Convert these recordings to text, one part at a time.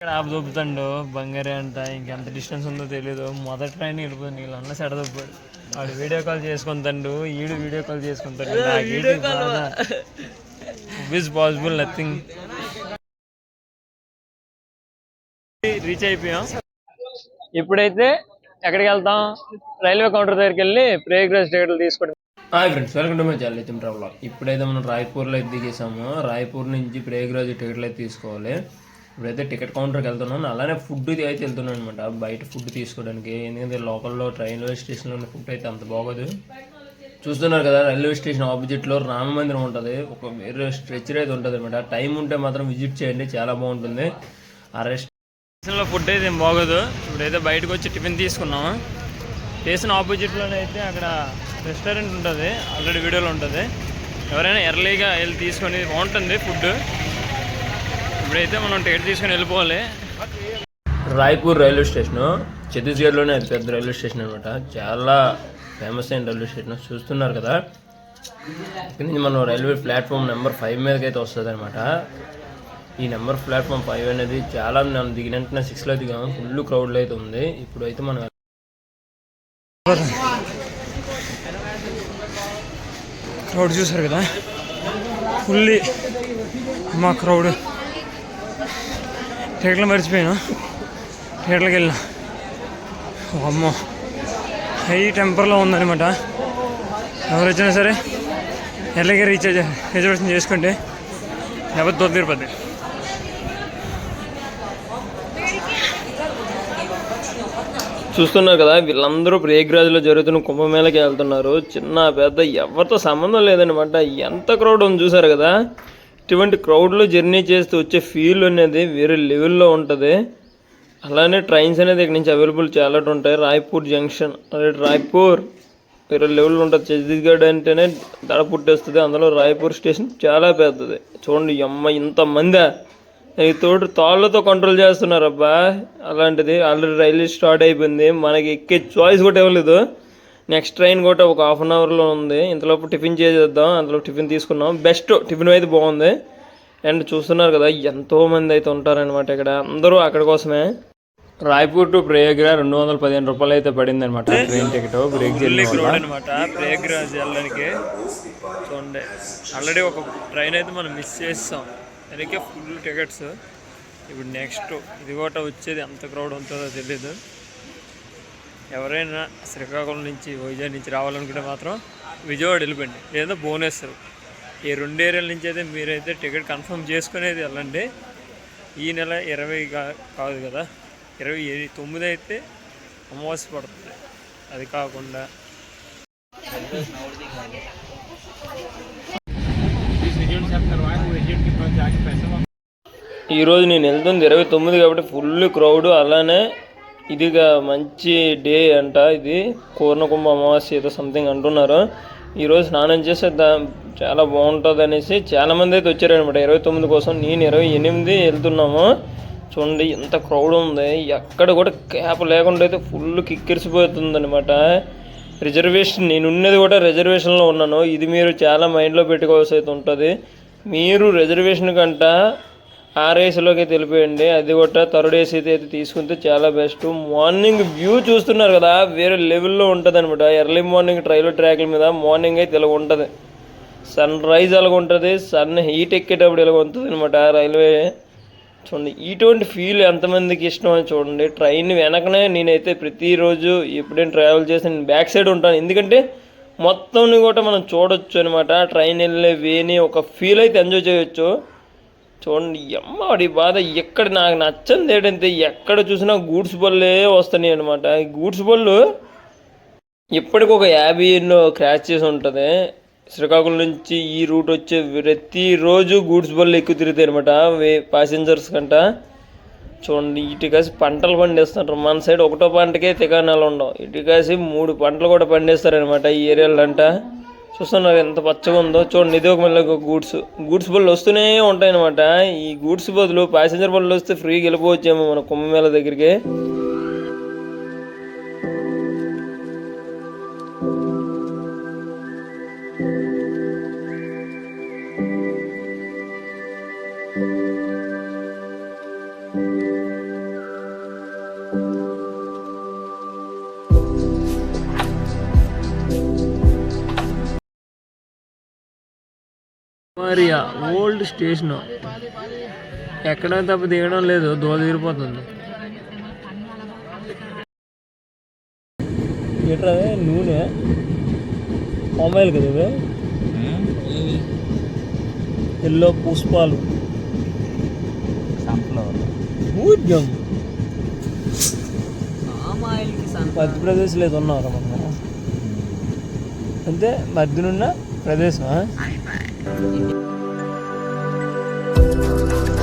ఇక్కడ ఆపు దొబ్బుతాడు. బంగారే అంట ఇంకెంత డిస్టెన్స్ ఉందో తెలియదు మొదటి ట్రైన్ వెళ్ళిపోయింది. వీళ్ళన్న సెడ దొబ్బాడు. వాడు వీడియో కాల్ చేసుకుంటాడు ఈడు వీడియో కాల్ చేసుకుంటాడు ఇస్ పాసిబుల్ నథింగ్ రీచ్ అయిపోయాం. ఇప్పుడైతే ఎక్కడికి వెళ్తాం? రైల్వే కౌంటర్ దగ్గరికి వెళ్ళి ప్రేగ్రెస్ టికెట్లు తీసుకోవడం hi friends welcome to my channel అయితే ట్రావెల్ ఇప్పుడైతే మనం రాయ్పూర్లో అయితే దిగేసాము. రాయ్పూర్ నుంచి ప్రయాగ్రాజ్ టికెట్లు అయితే తీసుకోవాలి. ఇప్పుడైతే టికెట్ కౌంటర్కి వెళ్తున్నాను. అలానే ఫుడ్ అయితే వెళ్తున్నాను అనమాట బయట ఫుడ్ తీసుకోవడానికి. ఎందుకంటే లోకల్లో రైల్వే స్టేషన్లో ఉన్న ఫుడ్ అయితే అంత బాగోదు. చూస్తున్నారు కదా రైల్వే స్టేషన్ ఆపోజిట్లో రామ మందిరం ఉంటుంది. ఒక వేరే స్ట్రెచర్ అయితే ఉంటుంది అనమాట టైం ఉంటే మాత్రం విజిట్ చేయండి. చాలా బాగుంటుంది. ఆ రెస్టారెంట్లో ఫుడ్ అయితే ఏం బాగోదు. ఇప్పుడైతే బయటకు వచ్చి టిఫిన్ తీసుకున్నాము. స్టేషన్ ఆపోజిట్లోనే అయితే అక్కడ రెస్టారెంట్ ఉంటుంది. ఆల్రెడీ వీడియోలో ఉంటుంది. ఎవరైనా ఎర్లీగా వెళ్ళి తీసుకొని బాగుంటుంది ఫుడ్ ఇప్పుడైతే మనం టికెట్ తీసుకొని వెళ్ళిపోవాలి. రాయ్పూర్ రైల్వే స్టేషన్ ఛత్తీస్గఢ్లోనే అది పెద్ద రైల్వే స్టేషన్ అనమాట చాలా ఫేమస్ అయిన రైల్వే స్టేషన్. చూస్తున్నారు కదా? ఇక్కడ నుంచి మనం రైల్వే ప్లాట్ఫామ్ నెంబర్ ఫైవ్ మీదకి అయితే వస్తుంది అనమాట ఈ నెంబర్ ప్లాట్ఫామ్ ఫైవ్ అనేది చాలా మనం దిగిన వెంటనే సిక్స్లో దిగాము ఫుల్ క్రౌడ్లో అయితే ఉంది. ఇప్పుడు అయితే మనం క్రౌడ్ చూసారు కదా? ఫుల్లీ మా క్రౌడ్ టికెట్లు మర్చిపోయాను. థియేటర్కి వెళ్ళిన. అమ్మో హై టెంపర్లో ఉందనమాట ఎవరు వచ్చినా సరే ఎర్లీగా రీఛార్జ్ రిజర్వేషన్ చేసుకుంటే లేకపోతే దొరికిపోద్ది చూస్తున్నారు కదా వీళ్ళందరూ ప్రయాగ్రాజ్లో జరుగుతున్న కుంభమేళకి వెళ్తున్నారు. చిన్న పెద్ద ఎవరితో సంబంధం లేదనమాట ఎంత క్రౌడ్ ఉంది చూసారు కదా? ఇటువంటి క్రౌడ్లో జర్నీ చేస్తూ వచ్చే ఫీల్ అనేది వేరే లెవెల్లో ఉంటుంది. అలానే ట్రైన్స్ అనేది ఇక్కడ నుంచి అవైలబుల్ చాలా ఉంటాయి. రాయ్పూర్ జంక్షన్ అదే రాయ్పూర్ వేరే లెవెల్లో ఉంటుంది. ఛత్తీస్గఢ్ అంటేనే దడ పుట్టేస్తుంది. అందులో రాయ్పూర్ స్టేషన్ చాలా పెద్దది. చూడండి అమ్మ ఇంతమంది ఈ తోడు తాళ్ళతో కంట్రోల్ చేస్తున్నారు అబ్బా. అలాంటిది ఆల్రెడీ రైల్వే స్టార్ట్ అయిపోయింది. మనకి ఎక్కే చాయిస్ కూడా ఇవ్వలేదు. నెక్స్ట్ ట్రైన్ కూడా ఒక హాఫ్ అన్ అవర్లో ఉంది. ఇంతలోపు టిఫిన్ చేసేద్దాం. అందులో టిఫిన్ తీసుకున్నాం బెస్ట్ టిఫిన్ అయితే బాగుంది. అండ్ చూస్తున్నారు కదా ఎంతో మంది అయితే ఉంటారనమాట ఇక్కడ. అందరూ అక్కడ కోసమే. రాయ్పూర్ టు ప్రయాగ్రా రెండు వందల పదిహేను రూపాయలు అయితే పడింది అనమాట ట్రైన్ టికెట్. బ్రేక్ అనమాట ప్రయాగ్రాజ్ వెళ్ళడానికి. చూడండి. ఆల్రెడీ ఒక ట్రైన్ అయితే మనం మిస్ చేస్తాం. అందుకే ఫుల్ టికెట్స్. ఇప్పుడు నెక్స్ట్ ఇది కూడా వచ్చేది. ఎంత క్రౌడ్ ఉంటుందో తెలియదు ఎవరైనా శ్రీకాకుళం నుంచి వైజాగ్ నుంచి రావాలనుకుంటే మాత్రం విజయవాడ వెళ్ళిపోండి. లేదా భువనేశ్వర్. ఈ రెండు ఏరియాల నుంచి అయితే మీరైతే టికెట్ కన్ఫర్మ్ చేసుకునేది వెళ్ళండి. ఈ నెల ఇరవై కా- కాదు కదా ఇరవై ఏ- తొమ్మిది అయితే అమావాస్య పడుతుంది. అది కాకుండా ఈరోజు నేను వెళ్తుంది ఇరవై తొమ్మిది కాబట్టి ఫుల్ క్రౌడ్ అలానే ఇదిగా మంచి డే అంట ఇది. కూర్ణకుంభ అమావాస్య ఏదో సంథింగ్ అంటున్నారు. ఈరోజు స్నానం చేస్తే దా చాలా బాగుంటుంది అనేసి చాలామంది అయితే వచ్చారనమాట ఇరవై తొమ్మిది కోసం నేను ఇరవై ఎనిమిది వెళ్తున్నాము. చూడండి ఎంత క్రౌడ్ ఉంది. ఎక్కడ కూడా క్యాప్ లేకుండా అయితే ఫుల్ కిక్కిరిసిపోతుందనమాట రిజర్వేషన్ నేను ఉన్నది కూడా రిజర్వేషన్లో ఉన్నాను. ఇది మీరు చాలా మైండ్లో పెట్టుకోవాల్సి అయితే ఉంటుంది. మీరు రిజర్వేషన్ కంట ఆ రేసులోకి వెళ్ళిపోయండి అది కూడా థర్డ్ ఏసీ అయితే తీసుకుంటే చాలా బెస్ట్. మార్నింగ్ వ్యూ చూస్తున్నారు కదా వేరే లెవెల్లో ఉంటుంది అనమాట ఎర్లీ మార్నింగ్ ట్రైలో ట్రాక్ల మీద మార్నింగ్ అయితే ఇలా ఉంటుంది. సన్ రైజ్ అలాగ ఉంటుంది సన్ హీట్ ఎక్కేటప్పుడు ఇలా ఉంటుంది అనమాట రైల్వే. చూడండి ఇటువంటి ఫీల్ ఎంతమందికి ఇష్టం అని చూడండి. ట్రైన్ వెనకనే నేనైతే ప్రతిరోజు ఎప్పుడైనా ట్రావెల్ చేసి నేను బ్యాక్ సైడ్ ఉంటాను. ఎందుకంటే మొత్తం కూడా మనం చూడొచ్చు అనమాట ట్రైన్ వెళ్ళే వేని ఒక ఫీల్ అయితే ఎంజాయ్ చేయొచ్చు. చూడండి అమ్మ వాడి బాధ. ఎక్కడ నాకు నచ్చంది ఏంటంటే ఎక్కడ చూసినా గూడ్స్ బళ్ళే వస్తున్నాయి అనమాట ఈ గూడ్స్ బళ్ళు ఇప్పటికి ఒక యాభై ఎన్నో క్రాష్ చేసి ఉంటుంది. శ్రీకాకుళం నుంచి ఈ రూట్ వచ్చే ప్రతిరోజు గూడ్స్ బళ్ళు ఎక్కువ తిరుగుతాయి అనమాట వే ప్యాసింజర్స్ కంట. చూడండి ఇటు కాసి పంటలు పండిస్తారు మన సైడ్ ఒకటో పంటకే తికానాలు ఉండవు. ఇటు కాసి మూడు పంటలు కూడా పండిస్తారనమాట ఈ ఏరియాలో అంట. చూస్తున్నారు ఎంత పచ్చగా ఉందో. చూడండి ఇది ఒక మళ్ళీ గూడ్స్. గూడ్స్ బళ్ళు వస్తూనే ఉంటాయన్నమాట. ఈ గూడ్స్ బదులు ప్యాసింజర్ బళ్ళు వస్తే ఫ్రీగా వెళ్ళిపోవచ్చేమో మన కుంభమేళ దగ్గరికి. మరియా ఓల్డ్ స్టేషన్ ఎక్కడ తప్ప దిగడం లేదు దోల తీరిపోతుంది. ఎట్రా నూనె? పామాయిల్ కదా ఇవి? ఎల్లో పుష్పాలు. సన్ఫ్లవర్. ఊద్యం మధ్యప్రదేశ్ లేదు ఉన్నారు మనం అంటే మధ్యనున్న ప్రదేశం これ？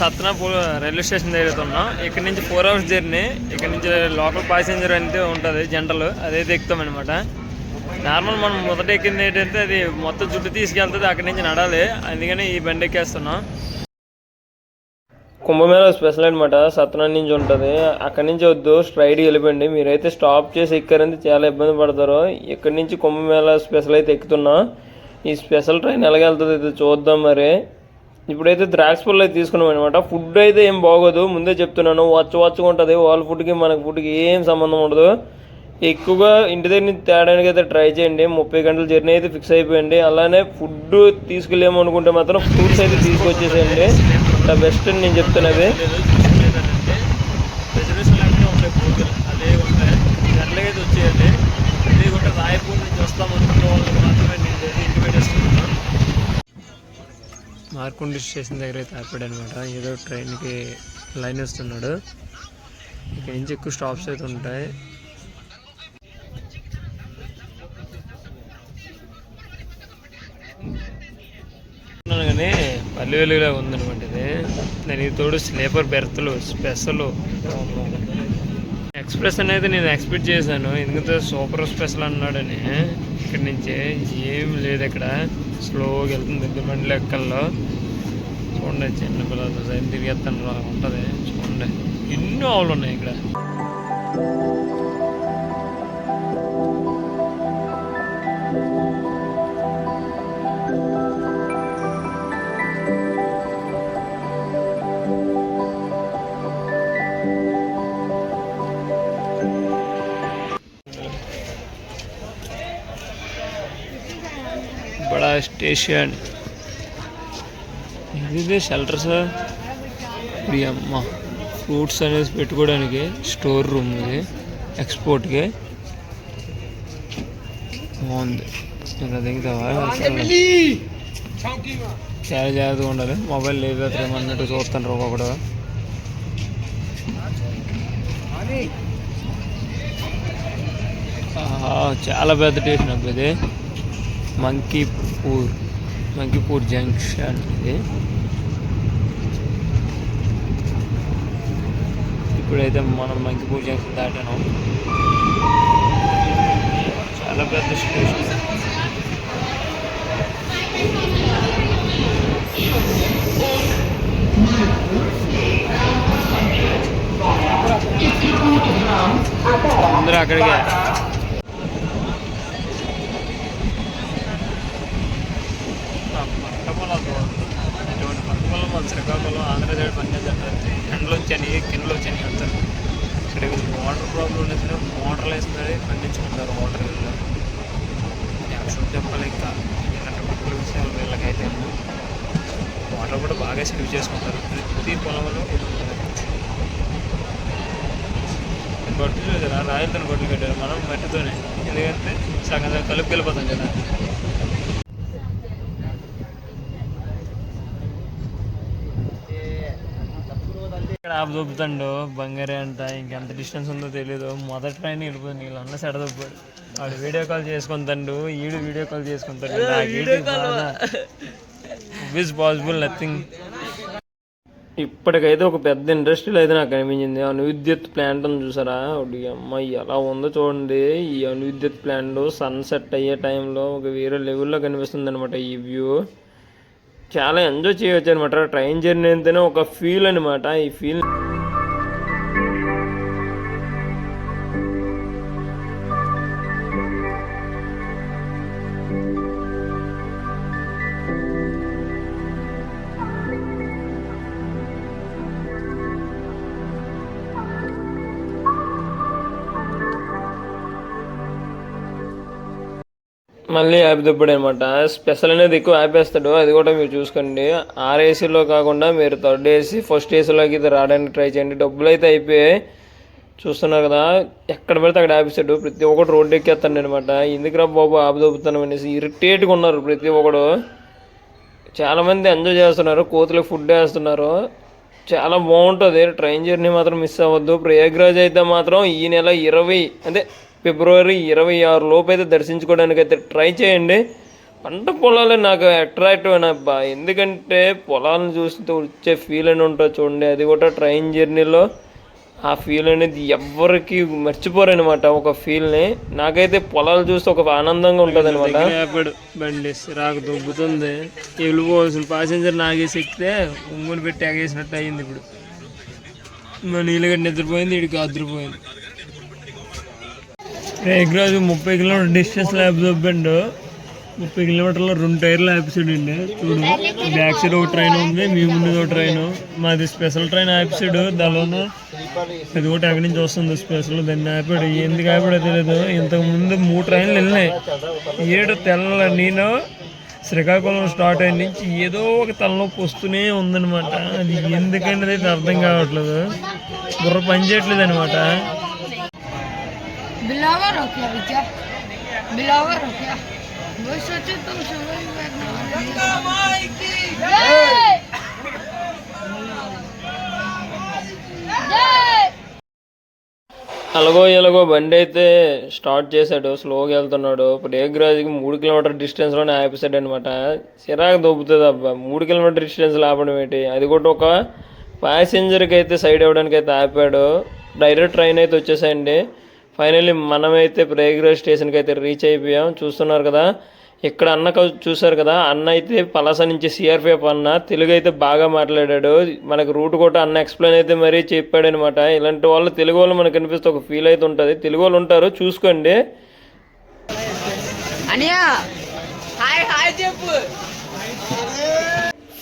సత్నాపూర్ రైల్వే స్టేషన్ దగ్గర ఉన్నాం. ఇక్కడ నుంచి ఫోర్ అవర్స్ జర్నీ ఇక్కడ నుంచి లోకల్ ప్యాసింజర్ అంటే ఉంటుంది జనరల్ అదైతే ఎక్కుతాం అనమాట నార్మల్ మనం మొదట ఎక్కింది ఏంటంటే అది మొత్తం జుట్టు తీసుకెళ్తుంది అక్కడి నుంచి నడాలి. అందుకని ఈ బండి ఎక్కేస్తున్నాం. కుంభమేళ స్పెషల్ అనమాట సత్నా నుంచి ఉంటుంది. అక్కడి నుంచి వద్దు స్ట్రైట్ వెళ్ళిపోండి. మీరైతే స్టాప్ చేసి ఎక్కారంటే చాలా ఇబ్బంది పడతారు. ఇక్కడి నుంచి కుంభమేళ స్పెషల్ అయితే ఎక్కుతున్నా. ఈ స్పెషల్ ట్రైన్ ఎలాగెళ్తుంది అయితే చూద్దాం మరి. ఇప్పుడైతే ద్రాక్ష పళ్ళు అయితే తీసుకున్నాం అనమాట ఫుడ్ అయితే ఏం బాగోదు. ముందే చెప్తున్నాను వచ్చ వచ్చగా ఉంటుంది. వాళ్ళ ఫుడ్కి మనకి ఫుడ్కి ఏం సంబంధం ఉండదు. ఎక్కువగా ఇంటి దగ్గర నుంచి తేడానికి అయితే ట్రై చేయండి. ముప్పై గంటల జర్నీ అయితే ఫిక్స్ అయిపోయింది. అలానే ఫుడ్ తీసుకెళ్ళాము అనుకుంటే మాత్రం ఫ్రూట్స్ అయితే తీసుకొచ్చేసేయండి. ద బెస్ట్ అని నేను చెప్తున్నది అదే ఉంటాయి ఎట్లాగైతే వచ్చేయండి అదే కూడా రాయపూర్ నుంచి వస్తాం అనుకున్న వాళ్ళకి మాత్రమే నేను ఇంటి పెట్టేస్తున్నాను మార్కుండి స్టేషన్ దగ్గర అయితే ఆపాడు అనమాట ఏదో ట్రైన్కి లైన్ వస్తున్నాడు. ఇక్కడ నుంచి ఎక్కువ స్టాప్స్ అయితే ఉంటాయి. అనుకున్నాను కానీ పల్లె వెలుగులా ఇది. దానికి తోడు స్లీపర్ బెర్త్లు స్పెషల్. ఎక్స్ప్రెస్ అనేది నేను ఎక్స్పెక్ట్ చేశాను. ఎందుకంటే సూపర్ స్పెషల్ అన్నాడని. ఇక్కడి నుంచి ఏం లేదు ఇక్కడ. స్లోగా వెళ్తుంది. పెద్ద బండి లెక్కల్లో. చూడండి చిన్న పిల్లలతో సైన్ తిరిగేస్తాను. అలా ఉంటుంది. చూడండి. ఎన్నో ఆవులు ఉన్నాయి ఇక్కడ. बड़ा స్టేషన్ ఇది షెల్టర్ సార్ అమ్మ ఫ్రూట్స్ అనేసి పెట్టుకోవడానికి స్టోర్ రూమ్ ఇది ఎక్స్పోర్ట్కి బాగుంది. దిగుతావా? చాలా జాగ్రత్తగా ఉండాలి. మొబైల్ లేదు అన్నట్టు చూస్తాను ఒక్కొక్కడు చాలా పెద్ద టేషన్ అప్పుడు ఇది. మంకీపూర్ మంకీపూర్ జంక్షన్ ఇది ఇప్పుడైతే మనం మంకీపూర్ జంక్షన్ దాటాను చాలా పెద్ద స్టేషన్ అందరూ అక్కడికే. శ్రీకాకుళం ఆంధ్ర సైడ్ పండించారు ఎండలు వచ్చాయి కిందలు వచ్చాయి అంటారు. ఇక్కడ వాటర్ ప్రాబ్లం ఉన్నది మోటార్లు వేస్తున్నారు పండించుకుంటారు వాటర్ యాక్చువల్ చెప్పాలి ఇంకా. ఇలాంటి ముక్కులు విషయాలు వీళ్ళకైతే వాటర్ కూడా బాగా సేవ్ చేసుకుంటారు. ప్రతి పొలంలో ఇది గొడ్లు చూసారా రాయిలతో గొడ్లు కట్టారు. మనం మట్టితోనే. ఎందుకంటే సగం సగం కలుపు వెళ్ళిపోతాం కదా ఆపు దొబ్బుతాడు బంగారే అంట ఇంకెంత డిస్టెన్స్ ఉందో తెలియదు మొదటి ట్రైన్ వెళ్ళిపోయింది నీళ్ళు అన్న సెడ దొబ్బాడు. వాడు వీడియో కాల్ చేసుకుంటాడు ఈడు వీడియో కాల్ చేసుకుంటాడు ఇస్ పాసిబుల్ నథింగ్ ఇప్పటికైతే ఒక పెద్ద ఇండస్ట్రీలో అయితే నాకు కనిపించింది అణు విద్యుత్ ప్లాంట్ అని చూసారా? అమ్మాయి ఎలా ఉందో చూడండి. ఈ అణు విద్యుత్ ప్లాంట్ సన్సెట్ అయ్యే టైంలో ఒక వేరే లెవెల్లో కనిపిస్తుంది అనమాట ఈ వ్యూ చాలా ఎంజాయ్ చేయొచ్చు అనమాట ట్రైన్ జర్నీ అంటేనే ఒక ఫీల్ అనమాట ఈ ఫీల్ మళ్ళీ ఆపిదప్పుడు అనమాట స్పెషల్ అనేది ఎక్కువ ఆపేస్తాడు. అది కూడా మీరు చూసుకోండి. ఆర్ ఏసీలో కాకుండా మీరు థర్డ్ ఏసీ ఫస్ట్ ఏసీలోకి ఇది రావడానికి ట్రై చేయండి. డబ్బులు అయితే అయిపోయాయి. చూస్తున్నారు కదా ఎక్కడ పెడితే అక్కడ ఆపేస్తాడు. ప్రతి ఒక్కటి రోడ్డు ఎక్కేస్తాడు అనమాట ఎందుకురా బాబు ఆపుదొప్పుతాను అనేసి ఇరిటేట్గా ఉన్నారు ప్రతి ఒక్కడు. చాలామంది ఎంజాయ్ చేస్తున్నారు. కోతులకు ఫుడ్ వేస్తున్నారు. చాలా బాగుంటుంది. ట్రైన్ జర్నీ మాత్రం మిస్ అవ్వద్దు. ప్రయాగ్రాజ్ అయితే మాత్రం ఈ నెల ఇరవై అంటే ఫిబ్రవరి ఇరవై ఆరు లోపు అయితే దర్శించుకోవడానికి అయితే ట్రై చేయండి. పంట పొలాలే నాకు అట్రాక్టివ్ అని అబ్బా ఎందుకంటే పొలాలను చూస్తే వచ్చే ఫీల్ అని ఉంటుంది చూడండి. అది కూడా ట్రైన్ జర్నీలో ఆ ఫీల్ అనేది ఎవ్వరికి మర్చిపోరనమాట ఒక ఫీల్ని నాకైతే పొలాలు చూస్తే ఒక ఆనందంగా ఉంటుంది అనమాట బండి రాకు దొబ్బుతుంది. వెళ్ళిపోవాల్సిన ప్యాసింజర్ నాగేసి ఎక్కితే ఉమ్ములు పెట్టి ఆగేసినట్టు అయ్యింది ఇప్పుడు. నీళ్ళగడ్డ నిద్రపోయింది వీడికి అద్దరిపోయింది. రేగ్రాజు ముప్పై కిలోమీటర్ డిస్టెన్స్ ల్యాబ్ దొబ్బండు. ముప్పై కిలోమీటర్లో రెండు టైర్లు ఆపిసాడు అండి చూడు బ్యాక్ సైడ్ ఒక ట్రైన్ ఉంది మీ ముందు ఒక ట్రైన్. మాది స్పెషల్ ట్రైన్ ఆపిసాడు దానిలోనే అది ఒకటి అక్కడి నుంచి వస్తుంది స్పెషల్ దాన్ని ఆపాడు. ఎందుకు ఆపాడో తెలియదు ఇంతకుముందు మూడు ట్రైన్లు వెళ్ళినాయి. ఏడు తెల్ల నేను శ్రీకాకుళం స్టార్ట్ అయిన నుంచి ఏదో ఒక తలనొప్పి వస్తూనే ఉందన్నమాట. అది ఎందుకంటే అయితే అర్థం కావట్లేదు. బుర్ర పని చేయట్లేదు అనమాట बिलावर हो क्या बेटा बिलावर हो क्या वो सोचे तुम सुबह ही बैठना जय! जय! అలాగో ఎలాగో బండి అయితే స్టార్ట్ చేశాడు స్లోగా వెళ్తున్నాడు ప్రయాగ్రాజ్కి మూడు కిలోమీటర్ డిస్టెన్స్లోనే ఆపేసాడు అనమాట చిరాకు దొబ్బుతుంది అబ్బా మూడు కిలోమీటర్ డిస్టెన్స్ ఆపడం ఏంటి అది కూడా ఒక ప్యాసింజర్కి అయితే సైడ్ అవ్వడానికి అయితే ఆపాడు డైరెక్ట్ ట్రైన్ అయితే వచ్చేసాయండి ఫైనల్లీ మనమైతే ప్రయాగ్రాజ్ స్టేషన్కి అయితే రీచ్ అయిపోయాం. చూస్తున్నారు కదా ఇక్కడ అన్న చూశారు కదా అన్న అయితే పలాస నుంచి సిఆర్పిఎఫ్ అన్న తెలుగు అయితే బాగా మాట్లాడాడు. మనకు రూట్ కూడా అన్న ఎక్స్ప్లెయిన్ అయితే మరీ చెప్పాడు అనమాట ఇలాంటి వాళ్ళు తెలుగు వాళ్ళు మనకు అనిపిస్తే ఒక ఫీల్ అయితే ఉంటుంది. తెలుగు వాళ్ళు ఉంటారు చూసుకోండి.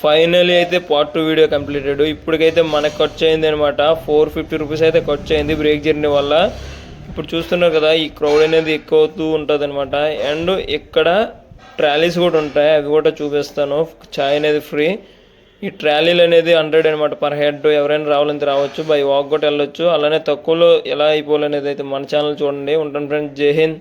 ఫైనలీ అయితే పార్ట్ టూ వీడియో కంప్లీటెడ్ ఇప్పటికైతే మనకు ఖర్చు అయింది అనమాట ఫోర్ ఫిఫ్టీ రూపీస్ అయితే ఖర్చు అయింది బ్రేక్ జర్నీ వల్ల. ఇప్పుడు చూస్తున్నారు కదా ఈ క్రౌడ్ అనేది ఎక్కువ అవుతూ ఉంటుంది అనమాట అండ్ ఇక్కడ ట్రాలీస్ కూడా ఉంటాయి అవి కూడా చూపిస్తాను. చాయ్ అనేది ఫ్రీ ఈ ట్రాలీలు అనేది హండ్రెడ్ అనమాట పర్ హెడ్ ఎవరైనా రావాలంటే రావచ్చు బై వాక్ కూడా వెళ్ళొచ్చు. అలానే తక్కువలో ఎలా అయిపోవాలనేది అయితే మన ఛానల్ చూడండి. ఉంటాను ఫ్రెండ్స్ జై హింద్.